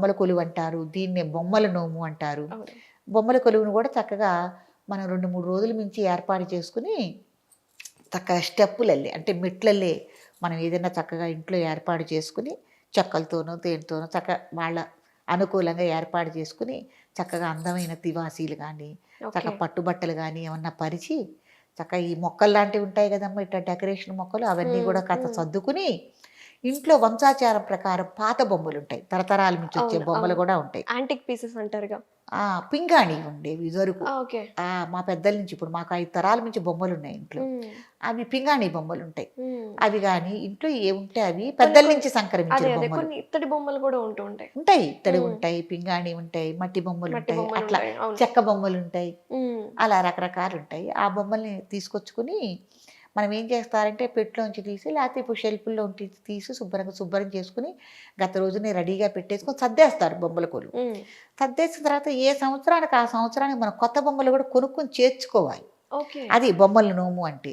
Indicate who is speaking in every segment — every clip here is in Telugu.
Speaker 1: బొమ్మల కొలువు అంటారు దీన్నే బొమ్మల నోము అంటారు. బొమ్మల కొలువును కూడా చక్కగా మనం రెండు మూడు రోజుల మించి ఏర్పాటు చేసుకుని చక్కగా స్టెప్పులల్లే అంటే మెట్లల్లే మనం ఏదైనా చక్కగా ఇంట్లో ఏర్పాటు చేసుకుని చెక్కలతోనో దేనితోనో చక్క వాళ్ళ అనుకూలంగా ఏర్పాటు చేసుకుని చక్కగా అందమైన తివాసీలు కానీ చక్కగా. పట్టుబట్టలు కానీ ఏమన్నా పరిచి చక్కగా ఈ మొక్కలు లాంటివి ఉంటాయి కదమ్మా ఇట్లా డెకరేషన్ మొక్కలు అవన్నీ కూడా కథ. సర్దుకుని ఇంట్లో వంశాచారం ప్రకారం పాత బొమ్మలు ఉంటాయి తరతరాల నుంచి వచ్చే బొమ్మలు. కూడా ఉంటాయి.
Speaker 2: యాంటిక్ పీసెస్ అంటారుగా.
Speaker 1: ఆ పింగాణి ఉండేవి
Speaker 2: ఆ
Speaker 1: మా పెద్దల నుంచి ఇప్పుడు మాకు ఐదు తరాల నుంచి బొమ్మలు ఉన్నాయి ఇంట్లో అవి పింగాణి బొమ్మలు ఉంటాయి. అవి కానీ ఇంట్లో ఏ ఉంటే అవి పెద్దల నుంచి సంక్రమించిన
Speaker 2: ఇత్తడి బొమ్మలు కూడా ఉంటూ ఉంటాయి.
Speaker 1: ఉంటాయి ఇత్తడి. ఉంటాయి పింగాణి ఉంటాయి మట్టి బొమ్మలు ఉంటాయి అట్లా చెక్క బొమ్మలు ఉంటాయి. అలా రకరకాలు ఉంటాయి. ఆ బొమ్మల్ని తీసుకొచ్చుకుని మనం ఏం చేస్తారంటే పెట్టులోంచి తీసి లేకపోతే ఇప్పుడు షెల్ఫ్లో ఉంచి తీసి శుభ్రంగా శుభ్రం చేసుకుని గత రోజునే రెడీగా పెట్టేసుకొని సర్దేస్తారు బొమ్మల కొలు. సర్దేసిన తర్వాత ఏ సంవత్సరానికి ఆ సంవత్సరానికి మనం కొత్త బొమ్మలు కూడా కొనుక్కొని చేర్చుకోవాలి. అది బొమ్మల నోము అంటే.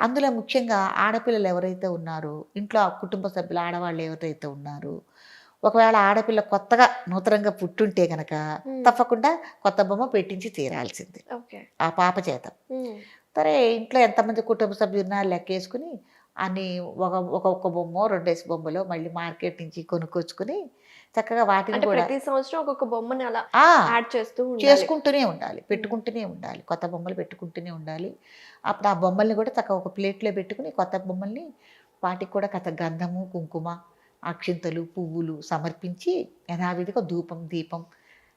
Speaker 1: అందులో ముఖ్యంగా ఆడపిల్లలు ఎవరైతే ఉన్నారో ఇంట్లో ఆ కుటుంబ సభ్యులు ఆడవాళ్ళు ఎవరైతే ఉన్నారో ఒకవేళ ఆడపిల్ల కొత్తగా నూతనంగా పుట్టుంటే గనక. తప్పకుండా కొత్త బొమ్మ పెట్టించి తీరాల్సిందే. ఆ పాప చేత. సరే ఇంట్లో ఎంతమంది కుటుంబ సభ్యులు ఉన్నా లెక్కేసుకుని అన్ని ఒక ఒక ఒక్క బొమ్మ రెండేసి బొమ్మలో మళ్ళీ మార్కెట్ నుంచి కొనుక్కొచ్చుకుని చక్కగా వాటిని కూడా
Speaker 2: ప్రతి సంవత్సరం ఒక్కొక్క బొమ్మని అలా యాడ్ చేస్తూ
Speaker 1: చేసుకుంటూనే ఉండాలి పెట్టుకుంటూనే ఉండాలి. కొత్త బొమ్మలు పెట్టుకుంటూనే ఉండాలి. అప్పుడు ఆ బొమ్మల్ని కూడా చక్కగా ఒక ప్లేట్లో పెట్టుకుని కొత్త బొమ్మల్ని వాటికి కూడా కథ గంధము కుంకుమ అక్షింతలు పువ్వులు సమర్పించి యథావిధిగా ధూపం దీపం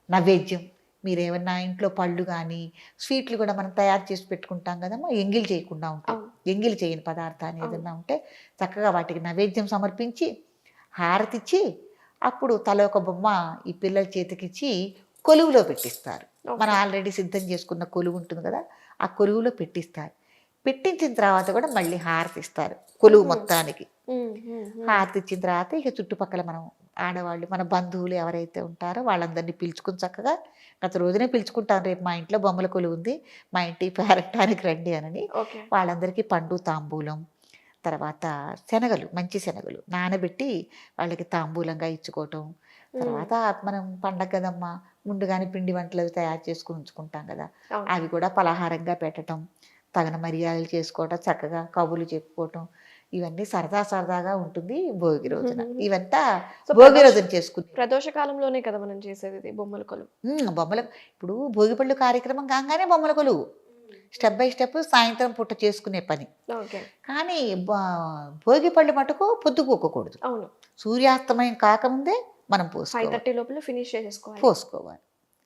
Speaker 1: నైవేద్యం మీరు ఏమన్నా ఇంట్లో పళ్ళు కానీ స్వీట్లు కూడా మనం తయారు చేసి పెట్టుకుంటాం కదమ్మా ఎంగిల్ చేయకుండా
Speaker 2: అవును.
Speaker 1: ఎంగిల్ చేయని పదార్థాన్ని ఏదన్నా ఉంటే చక్కగా వాటికి నైవేద్యం సమర్పించి హారతిచ్చి అప్పుడు తల ఒక బొమ్మ ఈ పిల్లల చేతికిచ్చి కొలువులో పెట్టిస్తారు. మనం ఆల్రెడీ సిద్ధం చేసుకున్న కొలువు ఉంటుంది కదా ఆ కొలువులో పెట్టిస్తారు పెట్టించిన తర్వాత కూడా మళ్ళీ హారతి ఇస్తారు కొలువు. మొత్తానికి
Speaker 2: ఉమ్, ఉమ్, ఉమ్.
Speaker 1: హారతి ఇచ్చిన తర్వాత ఇక చుట్టుపక్కల మనం ఆడవాళ్ళు మన బంధువులు ఎవరైతే ఉంటారో వాళ్ళందరినీ పిలుచుకుని చక్కగా గత రోజునే పిలుచుకుంటాం రేపు మా ఇంట్లో బొమ్మల కొలువు ఉంది మా ఇంటి పేరటానికి రండి
Speaker 2: ఓకే.
Speaker 1: వాళ్ళందరికీ పండు తాంబూలం తర్వాత శనగలు మంచి శనగలు నానబెట్టి వాళ్ళకి తాంబూలంగా ఇచ్చుకోవటం. తర్వాత మనం పండగ కదమ్మా ముందుగానే పిండి వంటలు అవి తయారు చేసుకుని ఉంచుకుంటాం కదా. అవి కూడా పలహారంగా పెట్టడం తగిన మర్యాదలు చేసుకోవటం చక్కగా కబుర్లు చెప్పుకోవటం ఇవన్నీ సరదా సరదాగా ఉంటుంది భోగి రోజున. ఇవంతా భోగి రోజున చేసుకుని
Speaker 2: ప్రదోష కాలంలోనే కదా మనం చేసేది ఇది బొమ్మల కొలువు
Speaker 1: బొమ్మల ఇప్పుడు భోగిపళ్ళు కార్యక్రమం కాగానే బొమ్మల కొలువు స్టెప్ బై స్టెప్ సాయంత్రం పూట చేసుకునే పని. కానీ బా- భోగిపళ్ళు మటుకు పొద్దుకోకూడదు
Speaker 2: అవును.
Speaker 1: సూర్యాస్తమయం కాకముందే మనం పోసుకోవాలి.
Speaker 2: థర్టీ లోపల ఫినిష్ చేసేసుకోవాలి.
Speaker 1: పోసుకోవాలి.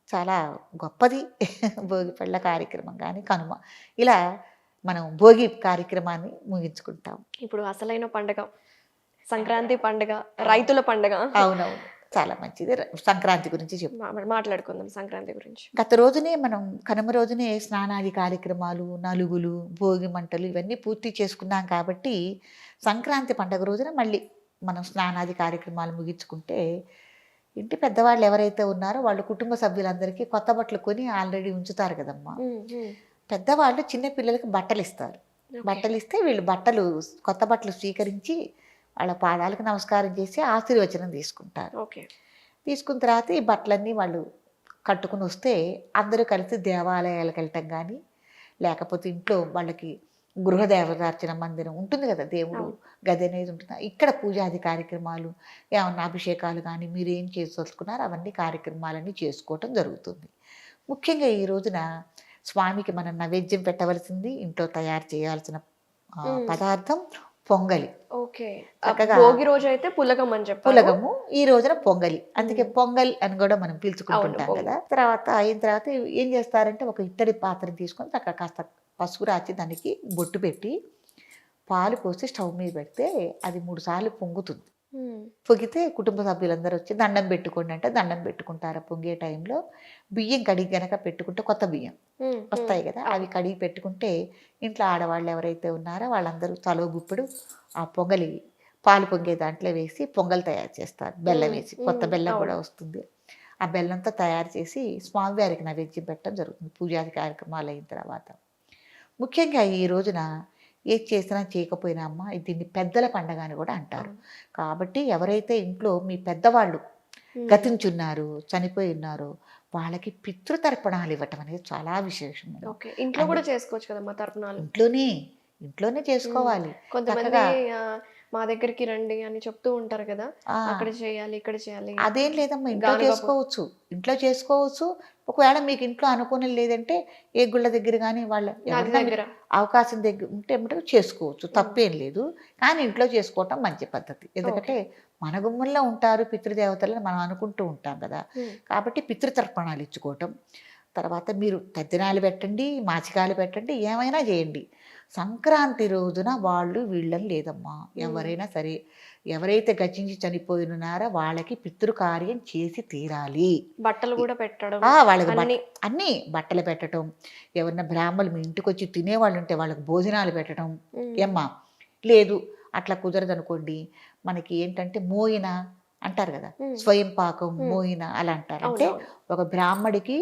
Speaker 1: చాలా గొప్పది భోగి పళ్ళ కార్యక్రమం కానీ కనుమ. ఇలా మనం భోగి కార్యక్రమాన్ని ముగించుకుంటాం.
Speaker 2: ఇప్పుడు అసలైన పండగ. సంక్రాంతి పండగ రైతుల పండగ.
Speaker 1: అవునవును. చాలా మంచిది. సంక్రాంతి గురించి
Speaker 2: మాట్లాడుకుందాం సంక్రాంతి గురించి.
Speaker 1: గత రోజునే మనం కనుమ రోజునే స్నానాది కార్యక్రమాలు నలుగులు భోగి మంటలు ఇవన్నీ పూర్తి చేసుకున్నాం కాబట్టి సంక్రాంతి పండగ రోజున మళ్ళీ మనం స్నానాది కార్యక్రమాలు ముగించుకుంటే ఇంటి పెద్దవాళ్ళు ఎవరైతే ఉన్నారో వాళ్ళ కుటుంబ సభ్యులందరికీ కొత్త బట్టలు కొని ఆల్రెడీ ఉంచుతారు కదమ్మా. పెద్దవాళ్ళు చిన్న పిల్లలకి బట్టలు ఇస్తారు. బట్టలు ఇస్తే వీళ్ళు బట్టలు కొత్త బట్టలు స్వీకరించి వాళ్ళ పాదాలకు నమస్కారం చేసి ఆశీర్వచనం తీసుకుంటారు.
Speaker 2: ఓకే.
Speaker 1: తీసుకున్న తర్వాత ఈ బట్టలన్నీ వాళ్ళు కట్టుకుని వస్తే అందరూ కలిసి దేవాలయాలకు వెళ్ళటం కానీ లేకపోతే ఇంట్లో వాళ్ళకి గృహదేవతార్చన మందిరం ఉంటుంది కదా దేవుడు. గది అనేది ఉంటుంది. ఇక్కడ పూజాది కార్యక్రమాలు ఏమన్నా అభిషేకాలు కానీ మీరు ఏం చేసుకున్నారో అవన్నీ కార్యక్రమాలన్నీ చేసుకోవటం జరుగుతుంది. ముఖ్యంగా ఈ రోజున స్వామికి మనం నైవేద్యం పెట్టవలసింది ఇంట్లో తయారు చేయాల్సిన. పదార్థం పొంగలి.
Speaker 2: భోగి రోజు అయితే పులగం అని చెప్పారు.
Speaker 1: పులగము ఈ రోజున పొంగలి. అందుకే. పొంగల్ అని కూడా మనం పిలుచుకుంటుంటాం కదా. తర్వాత అయిన తర్వాత ఏం చేస్తారంటే ఒక ఇత్తడి పాత్రని తీసుకొని చక్కగా కాస్త పసుపు రాచి దానికి బొట్టు పెట్టి పాలు పోసి స్టవ్ మీద పెడితే అది మూడు సార్లు పొంగుతుంది. పొగితే కుటుంబ సభ్యులందరూ వచ్చి దండం పెట్టుకోండి అంటే దండం పెట్టుకుంటారు పొంగే టైంలో బియ్యం కడిగి గనక పెట్టుకుంటే కొత్త బియ్యం వస్తాయి కదా అవి కడిగి పెట్టుకుంటే ఇంట్లో ఆడవాళ్ళు ఎవరైతే ఉన్నారో వాళ్ళందరూ తలో గుప్పుడు ఆ పొంగలి పాలు పొంగే దాంట్లో వేసి పొంగల్ తయారు చేస్తారు బెల్లం. వేసి కొత్త. బెల్లం కూడా. వస్తుంది ఆ బెల్లంతో తయారు చేసి స్వామివారికి నైవేద్యం పెట్టడం జరుగుతుంది పూజాది కార్యక్రమాలు అయిన తర్వాత ముఖ్యంగా ఈ రోజున ఏది చేసినా చేయకపోయినా అమ్మ దీన్ని పెద్దల పండగ అని కూడా అంటారు. కాబట్టి ఎవరైతే ఇంట్లో మీ పెద్దవాళ్ళు. గతించున్నారు చనిపోయి ఉన్నారు వాళ్ళకి పితృతర్పణాలు ఇవ్వటం అనేది చాలా విశేషం
Speaker 2: ఓకే. ఇంట్లో కూడా చేసుకోవచ్చు కదమ్మా తర్పణాలు?
Speaker 1: ఇంట్లోనే ఇంట్లోనే చేసుకోవాలి.
Speaker 2: కొంతమంది మా దగ్గరికి రండి అని చెప్తూ ఉంటారు కదా అక్కడ చేయాలి ఇక్కడ చేయాలి.
Speaker 1: అదేం లేదమ్మా ఇంట్లో చేసుకోవచ్చు. ఇంట్లో చేసుకోవచ్చు. ఒకవేళ మీకు ఇంట్లో అనుకూలం లేదంటే ఏ గుళ్ళ దగ్గర కానీ వాళ్ళ
Speaker 2: దగ్గర.
Speaker 1: అవకాశం దగ్గర ఉంటే చేసుకోవచ్చు. తప్పేం లేదు. కానీ ఇంట్లో చేసుకోవటం మంచి పద్ధతి. ఎందుకంటే మన గుమ్మంలో ఉంటారు పితృదేవతలను మనం అనుకుంటూ ఉంటాం కదా. కాబట్టి పితృతర్పణాలు ఇచ్చుకోవటం. తర్వాత మీరు తద్దినాలు పెట్టండి మాసికాలు పెట్టండి ఏమైనా చేయండి. సంక్రాంతి రోజున వాళ్ళు వీళ్ళని లేదమ్మా ఎవరైనా సరే ఎవరైతే గచించి చనిపోయినారో వాళ్ళకి పితృకార్యం చేసి తీరాలి
Speaker 2: బట్టలు కూడా పెట్టడం
Speaker 1: వాళ్ళకి
Speaker 2: అన్ని
Speaker 1: బట్టలు పెట్టడం ఎవరన్నా బ్రాహ్మణులు మీ ఇంటికి వచ్చి తినేవాళ్ళు ఉంటే వాళ్ళకి భోజనాలు పెట్టడం. ఏమ్మా లేదు అట్లా కుదరదు అనుకోండి మనకి ఏంటంటే మోయిన అంటారు కదా. స్వయం పాకం. మోయిన అలా అంటారు అంటే. ఒక బ్రాహ్మడికి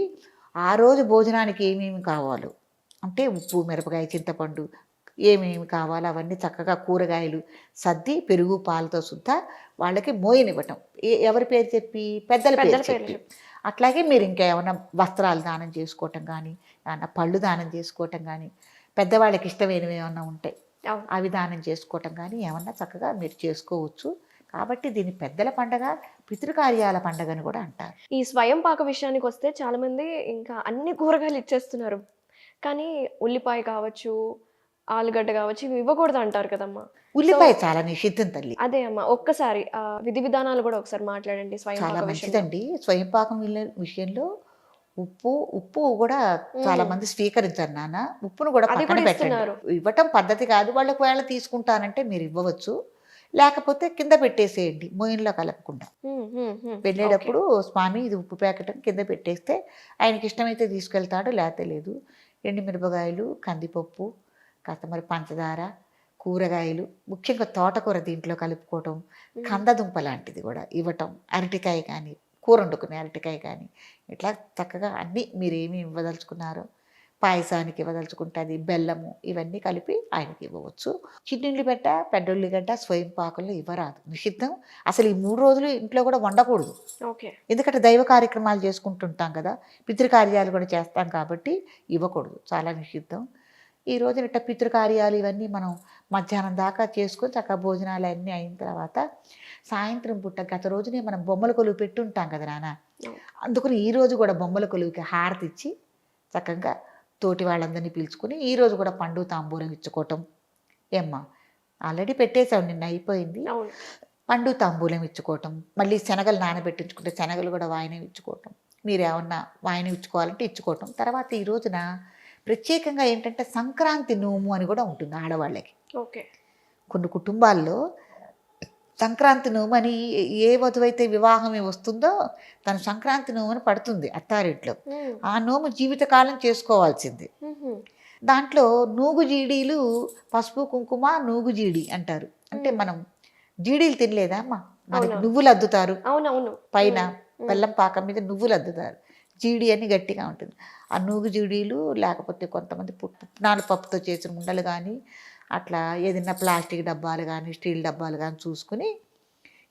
Speaker 1: ఆ రోజు భోజనానికి ఏమేమి కావాలో అంటే ఉప్పు మిరపకాయ చింతపండు ఏమేమి కావాలో అవన్నీ చక్కగా కూరగాయలు సర్ది పెరుగు పాలతో సుద్ధా వాళ్ళకి మోయనివ్వటం. ఏ- ఎవరి పేరు చెప్పి? పెద్దల పేరు చెప్పి. అట్లాగే మీరు ఇంకా ఏమైనా వస్త్రాలు దానం చేసుకోవటం కానీ ఏమన్నా పళ్ళు దానం చేసుకోవటం కానీ పెద్దవాళ్ళకి ఇష్టమైనవి ఏమన్నా ఉంటాయి. అవి దానం చేసుకోవటం కానీ ఏమన్నా చక్కగా మీరు చేసుకోవచ్చు. కాబట్టి దీన్ని పెద్దల పండగ పితృకార్యాల పండగ అని కూడా అంటారు.
Speaker 2: ఈ స్వయం పాక విషయానికి వస్తే చాలా మంది ఇంకా అన్ని కూరగాయలు ఇచ్చేస్తున్నారు. కానీ ఉల్లిపాయ కావచ్చు ఆలుగడ్డ కావచ్చు ఇవి ఇవ్వకూడదు అంటారు కదమ్మా.
Speaker 1: ఉల్లిపాయ చాలా నిషిద్ధం తల్లి.
Speaker 2: అదే అమ్మా ఒక్కసారి ఆ విధి విధానాలు కూడా ఒకసారి మాట్లాడండి స్వయం
Speaker 1: చాలా
Speaker 2: పాక విషయంలో.
Speaker 1: మంచిదండి. స్వయంపాకం విల- విషయంలో ఉప్పు ఉప్పు కూడా చాలా. మంది స్వీకరించారు నాన్న. ఉప్పును కూడా పక్కన పెట్టండి.
Speaker 2: ఇస్తున్నారు.
Speaker 1: ఇవ్వటం పద్ధతి కాదు. వాళ్ళు ఒకవేళ తీసుకుంటానంటే మీరు ఇవ్వవచ్చు. లేకపోతే కింద పెట్టేసేయండి. మోయిన్లో కలపకుండా. వెళ్ళేటప్పుడు స్వామి ఇది ఉప్పు ప్యాకెట్ కింద పెట్టేస్తే ఆయనకి ఇష్టమైతే తీసుకెళ్తాడు లేకపోతే లేదు ఎండుమిరపకాయలు కందిపప్పు కాస్త మరి పంచదార కూరగాయలు ముఖ్యంగా తోటకూర దీంట్లో కలుపుకోవటం. కందదుంప లాంటిది కూడా ఇవ్వటం అరటికాయ కానీ కూర వండుకునే అరటికాయ కానీ ఇట్లా చక్కగా అన్నీ మీరు ఏమి ఇవ్వదలుచుకున్నారో పాయసానికి ఇవ్వదలుచుకుంటే అది బెల్లము ఇవన్నీ కలిపి ఆయనకి ఇవ్వవచ్చు. చిన్నుల్లిగడ్డ పెద్దొల్లిగడ్డ స్వయం పాకంలో ఇవ్వరాదు. నిషిద్ధం. అసలు ఈ మూడు రోజులు ఇంట్లో కూడా వండకూడదు.
Speaker 2: ఓకే.
Speaker 1: ఎందుకంటే దైవ కార్యక్రమాలు చేసుకుంటుంటాం కదా పితృకార్యాలు కూడా చేస్తాం కాబట్టి ఇవ్వకూడదు. చాలా నిషిద్ధం. ఈ రోజున ఇట్ట పితృకార్యాలు ఇవన్నీ మనం మధ్యాహ్నం దాకా చేసుకొని చక్కగా భోజనాలు అన్నీ అయిన తర్వాత సాయంత్రం పుట్ట గత రోజునే మనం బొమ్మల కొలువు పెట్టుంటాం కదా నాన్న. అందుకని ఈ రోజు కూడా బొమ్మల కొలువుకి హారతి ఇచ్చి చక్కగా తోటి వాళ్ళందరినీ పిలుచుకొని ఈ రోజు కూడా పండు తాంబూలం ఇచ్చుకోవటం. ఏమ్మా ఆల్రెడీ పెట్టేసాం నిన్న అయిపోయింది. పండు తాంబూలం ఇచ్చుకోవటం మళ్ళీ శనగలు నానబెట్టించుకుంటే శనగలు కూడా వాయినం ఇచ్చుకోవటం. మీరు ఏమన్నా వాయినం ఇచ్చుకోవాలంటే ఇచ్చుకోవటం. తర్వాత ఈ రోజున ప్రత్యేకంగా ఏంటంటే సంక్రాంతి నోము అని కూడా ఉంటుంది ఆడవాళ్ళకి.
Speaker 2: ఓకే.
Speaker 1: కొన్ని కుటుంబాల్లో సంక్రాంతి నోము అని ఏ వధువైతే వివాహం వస్తుందో తను సంక్రాంతి నోము అని పడుతుంది అత్తారింట్లో. ఆ నోము జీవితకాలం చేసుకోవాల్సింది. దాంట్లో నూగు జీడీలు పసుపు కుంకుమ నూగు జీడి అంటారు. అంటే. మనం జీడీలు తినలేదా అమ్మా? మనకి. నువ్వులు అద్దుతారు.
Speaker 2: అవునవును.
Speaker 1: పైన. బెల్లం పాకం మీద నువ్వులు అద్దుతారు. జీడి అని గట్టిగా ఉంటుంది. ఆ నూగు జీడీలు లేకపోతే కొంతమంది పుట్నాల పప్పుతో చేసిన ఉండలు కానీ అట్లా ఏదైనా ప్లాస్టిక్ డబ్బాలు కానీ స్టీల్ డబ్బాలు కానీ చూసుకుని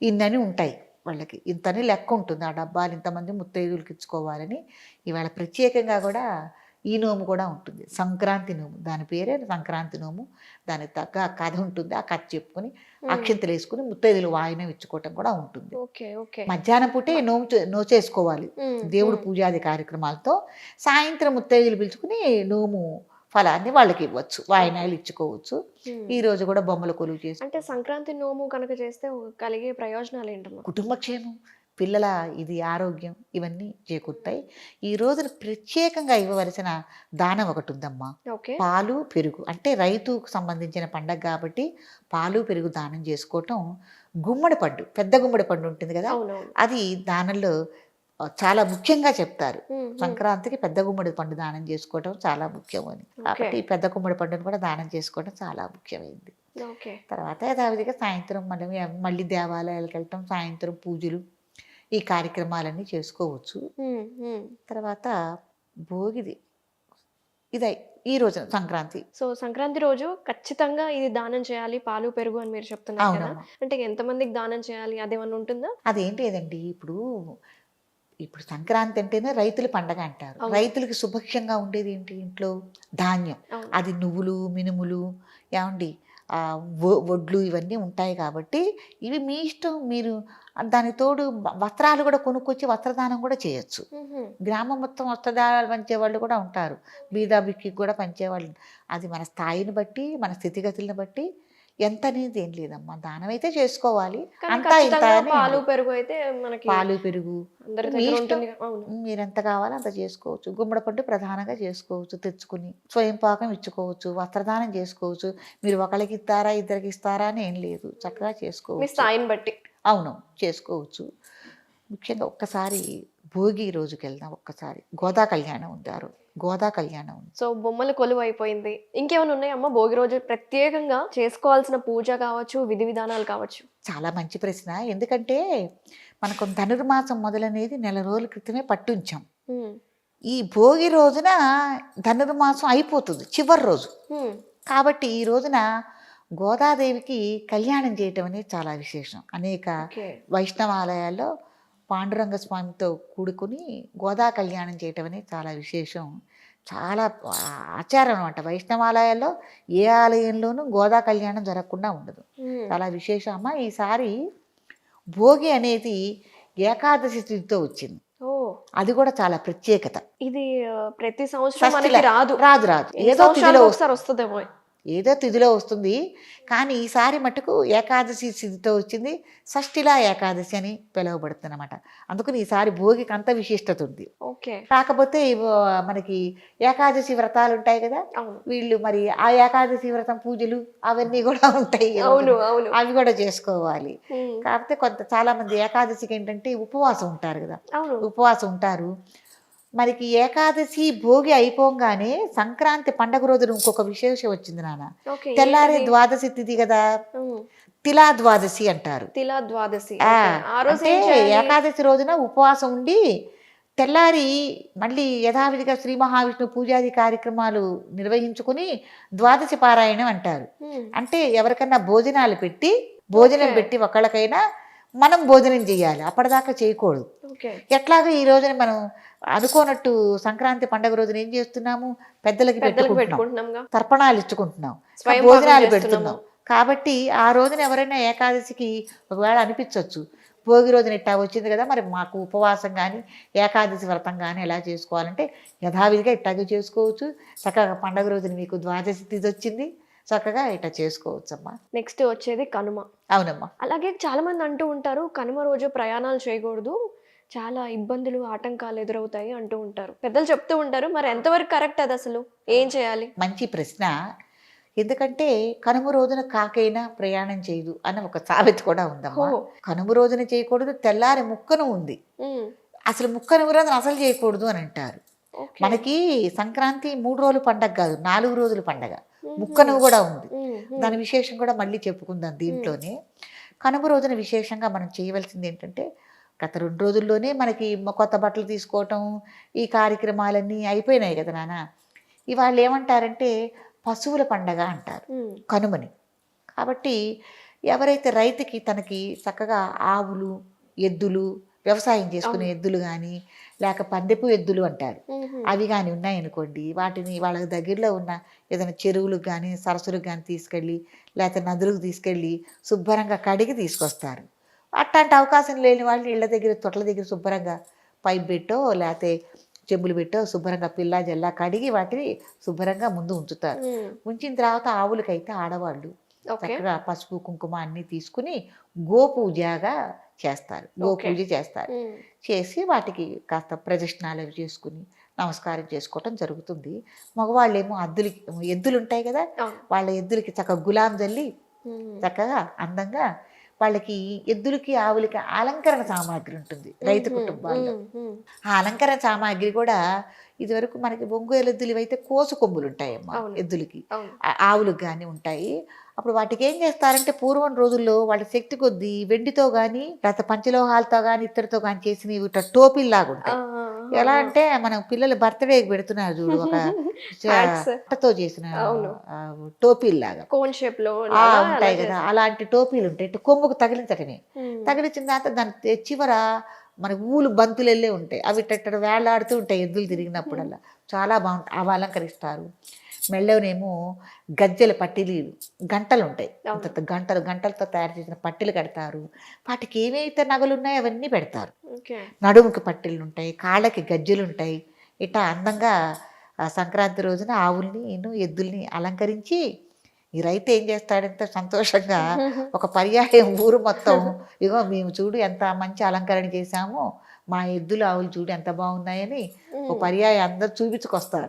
Speaker 1: ఇన్నని ఉంటాయి వాళ్ళకి. ఇంతని లెక్క ఉంటుంది. ఆ డబ్బాలు ఇంతమంది ముత్తైదులకి ఇచ్చుకోవాలని ఇవాళ ప్రత్యేకంగా కూడా ఈ నోము కూడా ఉంటుంది. సంక్రాంతి నోము. దాని పేరే సంక్రాంతి నోము. దానికి తగ్గ ఆ కథ ఉంటుంది. ఆ కథ చెప్పుకొని. అక్షింతలు వేసుకుని ముత్తైదులు వాయినం ఇచ్చుకోవటం కూడా ఉంటుంది.
Speaker 2: Okay okay.
Speaker 1: మధ్యాహ్నం పూటే నోము చే- నోచేసుకోవాలి
Speaker 2: ఉమ్,
Speaker 1: దేవుడు. పూజాది కార్యక్రమాలతో సాయంత్రం ముత్తైదులు పిలుచుకుని నోము ఫలాన్ని వాళ్ళకి ఇవ్వచ్చు వాయినాలు ఇచ్చుకోవచ్చు. ఈ రోజు కూడా బొమ్మల కొలువు చేసి
Speaker 2: అంటే సంక్రాంతి నోము కనుక చేస్తే కలిగే ప్రయోజనాలు ఏంటమ్మా?
Speaker 1: కుటుంబ క్షేమం పిల్లల ఇది ఆరోగ్యం ఇవన్నీ చేకూరుతాయి. ఈ రోజున ప్రత్యేకంగా ఇవ్వవలసిన దానం ఒకటి ఉందమ్మా. పాలు పెరుగు అంటే రైతుకు సంబంధించిన పండగ కాబట్టి పాలు పెరుగు దానం చేసుకోవటం. గుమ్మడి పండు పెద్ద గుమ్మడి పండు ఉంటుంది కదా? అది దానంలో చాలా ముఖ్యంగా చెప్తారు. సంక్రాంతికి పెద్ద గుమ్మడి పండు దానం చేసుకోవడం చాలా ముఖ్యం అని కాబట్టి ఈ పెద్ద గుమ్మడి పండును కూడా దానం చేసుకోవడం చాలా ముఖ్యమైనది
Speaker 2: ఓకే.
Speaker 1: తర్వాత యథావిధిగా సాయంత్రం మళ్ళీ మళ్ళీ దేవాలయాలకు వెళ్ళటం సాయంత్రం పూజలు ఈ కార్యక్రమాలన్నీ చేసుకోవచ్చు. తర్వాత భోగిది ఇదే ఈ రోజున సంక్రాంతి.
Speaker 2: సో సంక్రాంతి రోజు ఖచ్చితంగా ఇది దానం చేయాలి పాలు పెరుగు అని మీరు చెప్తున్నారు కదా. అంటే ఎంతమందికి దానం చేయాలి అదేమన్నా ఉంటుందా?
Speaker 1: అదేంటి లేదండి. ఇప్పుడు ఇప్పుడు సంక్రాంతి అంటేనే రైతుల పండగ అంటారు. రైతులకి సుభిక్షంగా ఉండేది ఏంటి ఇంట్లో? ధాన్యం. అది నువ్వులు మినుములు ఏమండి? వడ్లు ఇవన్నీ ఉంటాయి కాబట్టి ఇవి మీ ఇష్టం. మీరు దానికి తోడు వస్త్రాలు కూడా కొనుక్కొచ్చి వస్త్రదానం కూడా చేయొచ్చు. గ్రామం మొత్తం వస్త్రదానాలు పంచేవాళ్ళు కూడా ఉంటారు. బీదా బిక్కి కూడా పంచేవాళ్ళు. అది మన స్థాయిని బట్టి మన స్థితిగతులను బట్టి ఎంత అనేది ఏం లేదమ్మా. దానం అయితే చేసుకోవాలి అంతా ఇంత
Speaker 2: పాలు. పెరుగు అయితే మనకి
Speaker 1: పాలు పెరుగు మీరు ఎంత కావాలో అంత చేసుకోవచ్చు. గుమ్మడి పండు ప్రధానంగా చేసుకోవచ్చు. తెచ్చుకుని స్వయం పాకం ఇచ్చుకోవచ్చు. వస్త్రదానం చేసుకోవచ్చు. మీరు ఒకరికి ఇస్తారా ఇద్దరికి ఇస్తారా అని ఏం లేదు. చక్కగా చేసుకోవచ్చు.
Speaker 2: స్థాయిని బట్టి.
Speaker 1: అవును చేసుకోవచ్చు. ముఖ్యంగా ఒక్కసారి భోగి రోజుకి వెళ్దాం ఒక్కసారి గోదా కళ్యాణం రోజు. గోదా కళ్యాణం
Speaker 2: సో బొమ్మల కొలువు అయిపోయింది. ఇంకేమైనా ఉన్నాయమ్మా భోగి రోజు ప్రత్యేకంగా చేసుకోవాల్సిన పూజ కావచ్చు విధి విధానాలు కావచ్చు?
Speaker 1: చాలా మంచి ప్రశ్న. ఎందుకంటే మనకు ధనుర్మాసం మొదలనేది నెల రోజుల క్రితమే పట్టుంచాం. ఈ భోగి రోజున ధనుర్మాసం అయిపోతుంది చివరి రోజు. కాబట్టి ఈ రోజున గోదాదేవికి కళ్యాణం చేయటం అనేది చాలా విశేషం. అనేక వైష్ణవాలయాల్లో పాండురంగ స్వామితో కూడుకుని గోదా కళ్యాణం చేయటం అనేది చాలా విశేషం. చాలా ఆచారం అనమాట వైష్ణవాలయాల్లో ఏ ఆలయంలోనూ గోదా కళ్యాణం జరగకుండా ఉండదు. చాలా విశేషం. అమ్మ ఈసారి భోగి అనేది ఏకాదశి తిథితో వచ్చింది.
Speaker 2: ఓ.
Speaker 1: అది కూడా చాలా ప్రత్యేకత.
Speaker 2: ఇది ప్రతి సంవత్సరం రాదు.
Speaker 1: రాదు రాదు. ఏదో
Speaker 2: వస్తుందేమో.
Speaker 1: ఏదో తిథిలో వస్తుంది. కానీ ఈసారి మటుకు ఏకాదశి స్థితితో వచ్చింది. షష్ఠిలా ఏకాదశి అని పిలువబడుతుందన్నమాట. అందుకని ఈసారి భోగికి అంత విశిష్టత ఉంది.
Speaker 2: ఓకే.
Speaker 1: కాకపోతే మనకి ఏకాదశి వ్రతాలు ఉంటాయి కదా. వీళ్ళు మరి ఆ ఏకాదశి వ్రతం పూజలు అవన్నీ కూడా ఉంటాయి.
Speaker 2: అవును. అవును.
Speaker 1: అవి కూడా చేసుకోవాలి. కాకపోతే కొంత చాలా మంది ఏకాదశికి ఏంటంటే ఉపవాసం ఉంటారు కదా.
Speaker 2: అవును.
Speaker 1: ఉపవాసం ఉంటారు. మనకి ఏకాదశి భోగి అయిపోగానే సంక్రాంతి పండగ రోజున ఇంకొక విశేషం వచ్చింది నాన్న తెల్లారే? ద్వాదశి తిథి కదా. తిలా ద్వాదశి అంటారు
Speaker 2: తిలా ద్వాదశి
Speaker 1: అంటే ఏకాదశి రోజున ఉపవాసం ఉండి తెల్లారి మళ్ళీ యథావిధిగా శ్రీ మహావిష్ణువు పూజాది కార్యక్రమాలు నిర్వహించుకుని ద్వాదశి పారాయణం అంటారు. అంటే ఎవరికన్నా భోజనాలు పెట్టి భోజనం. పెట్టి ఒకళ్ళకైనా మనం భోజనం చేయాలి. అప్పటిదాకా చేయకూడదు. ఎట్లాగో ఈ రోజున మనం అనుకోనట్టు సంక్రాంతి పండగ రోజున ఏం చేస్తున్నాము? పెద్దలకి పెట్టుకుంటున్నాం. తర్పణాలు ఇచ్చుకుంటున్నాం. భోజనాలు పెడుతున్నాం. కాబట్టి ఆ రోజున ఎవరైనా ఏకాదశికి ఒకవేళ అనిపించవచ్చు భోగి రోజున ఇట్టా వచ్చింది కదా మరి మాకు ఉపవాసం కానీ ఏకాదశి వ్రతం కానీ ఎలా చేసుకోవాలంటే యథావిధిగా ఇట్టాగే చేసుకోవచ్చు. చక్కగా పండగ రోజున మీకు ద్వాదశి తిథి వచ్చింది. చక్కగా ఇట్లా చేసుకోవచ్చు అమ్మా
Speaker 2: నెక్స్ట్ వచ్చేది కనుమ.
Speaker 1: అవునమ్మా.
Speaker 2: అలాగే చాలా మంది అంటూ ఉంటారు కనుమ రోజు ప్రయాణాలు చేయకూడదు చాలా ఇబ్బందులు ఆటంకాలు ఎదురవుతాయి అంటూ ఉంటారు. పెద్దలు చెప్తూ ఉంటారు మరి ఎంతవరకు కరెక్ట్ అది అసలు? ఏం చేయాలి?
Speaker 1: మంచి ప్రశ్న. ఎందుకంటే కనుమ రోజున కాకైనా ప్రయాణం చేయదు అని ఒక సామెత కూడా ఉందమ్మా. కనుమ రోజున చేయకూడదు తెల్లారి ముక్కను ఉంది. అసలు ముక్కను రోజున అసలు చేయకూడదు అని అంటారు. మనకి సంక్రాంతి మూడు రోజులు పండగ కాదు నాలుగు రోజులు పండగ. ముక్కను కూడా ఉంది.
Speaker 2: ఉమ్,
Speaker 1: దాని విశేషం కూడా మళ్ళీ చెప్పుకుందాం దీంట్లోనే. కనుమ రోజున విశేషంగా మనం చేయవలసింది ఏంటంటే గత రెండు రోజుల్లోనే మనకి కొత్త బట్టలు తీసుకోవటం ఈ కార్యక్రమాలన్నీ అయిపోయినాయి కదా నాన్న. ఇవాళ ఏమంటారంటే పశువుల పండగ అంటారు
Speaker 2: ఉమ్,
Speaker 1: కనుమని. కాబట్టి ఎవరైతే రైతుకి తనకి చక్కగా ఆవులు ఎద్దులు వ్యవసాయం చేసుకునే. ఎద్దులు కానీ లేక పందెపు ఎద్దులు అంటారు. అవి కానీ ఉన్నాయనుకోండి వాటిని వాళ్ళ దగ్గరలో ఉన్న ఏదైనా చెరువులకు కానీ సరస్సులకు కానీ తీసుకెళ్ళి లేకపోతే నదులకు తీసుకెళ్ళి శుభ్రంగా కడిగి తీసుకొస్తారు. అట్లాంటి అవకాశం లేని వాళ్ళు ఇళ్ళ దగ్గర తొట్ల దగ్గర శుభ్రంగా పైప్ పెట్టో లేకపోతే చెంబులు పెట్టో శుభ్రంగా పిల్ల జల్లా కడిగి వాటిని శుభ్రంగా ముందు ఉంచుతారు. ఉంచిన తర్వాత ఆవులకైతే ఆడవాళ్ళు చక్కగా పసుపు కుంకుమ అన్నీ తీసుకుని గోపూజగా చేస్తారు. గోపూజ చేస్తారు. చేసి వాటికి కాస్త ప్రదక్షిణాలు అవి చేసుకుని నమస్కారం చేసుకోవటం జరుగుతుంది. మగవాళ్ళేమో అద్దులకి ఎద్దులు ఉంటాయి కదా. వాళ్ళ ఎద్దులకి చక్కగా గులాం జల్లి చక్కగా అందంగా వాళ్ళకి ఎద్దులకి ఆవులకి అలంకరణ సామాగ్రి ఉంటుంది రైతు కుటుంబాల్లో. ఆ అలంకరణ సామాగ్రి కూడా ఇదివరకు మనకి ఒంగోలు ఎద్దులు అయితే కోసు కొమ్ములు ఉంటాయమ్మా. ఎద్దులకి. ఆవులకు కానీ ఉంటాయి. అప్పుడు వాటికి ఏం చేస్తారంటే పూర్వం రోజుల్లో వాళ్ళ శక్తి కొద్దీ వెండితో కానీ లేకపోతే పంచలోహాలతో కానీ ఇత్తడితో కానీ చేసినవి ఇట్లా టోపీల్లాగా ఉంటాయి. ఎలా అంటే మనం పిల్లలు బర్త్డే పెడుతున్నారు చూడు ఒక. అట్టతో చేసిన. టోపీల్లాగా.
Speaker 2: కోన్
Speaker 1: షేప్లో ఉంటాయి కదా అలాంటి టోపీలు ఉంటాయి కొమ్ముకు తగిలించటమే. తగిలించిన తర్వాత దాని చివర మన ఊలు బంతులు వెళ్ళే ఉంటాయి. అవి ఇట్ట వేలాడుతూ ఉంటాయి ఎద్దులు తిరిగినప్పుడల్లా. చాలా బాగుంటాయి. అవి అలంకరిస్తారు. మెళ్ళోనేమో గజ్జెల పట్టీలు గంటలు ఉంటాయి గంటలు గంటలతో తయారు చేసిన పట్టీలు కడతారు. వాటికి ఏవైతే నగలు ఉన్నాయో అవన్నీ పెడతారు. నడుముకి పట్టీలు ఉంటాయి కాళ్ళకి గజ్జెలు ఉంటాయి ఇట్లా అందంగా సంక్రాంతి రోజున ఆవుల్ని ఎద్దుల్ని అలంకరించి ఈ రైతు ఏం చేస్తాడంటే సంతోషంగా? ఒక పర్యాయం ఊరు మొత్తం. ఇగో మేము చూడు ఎంత మంచి అలంకరణ చేశామో. మా ఎద్దులు ఆవులు చూడు ఎంత బాగున్నాయని ఒక పర్యాయం అందరు చూపించుకొస్తారు.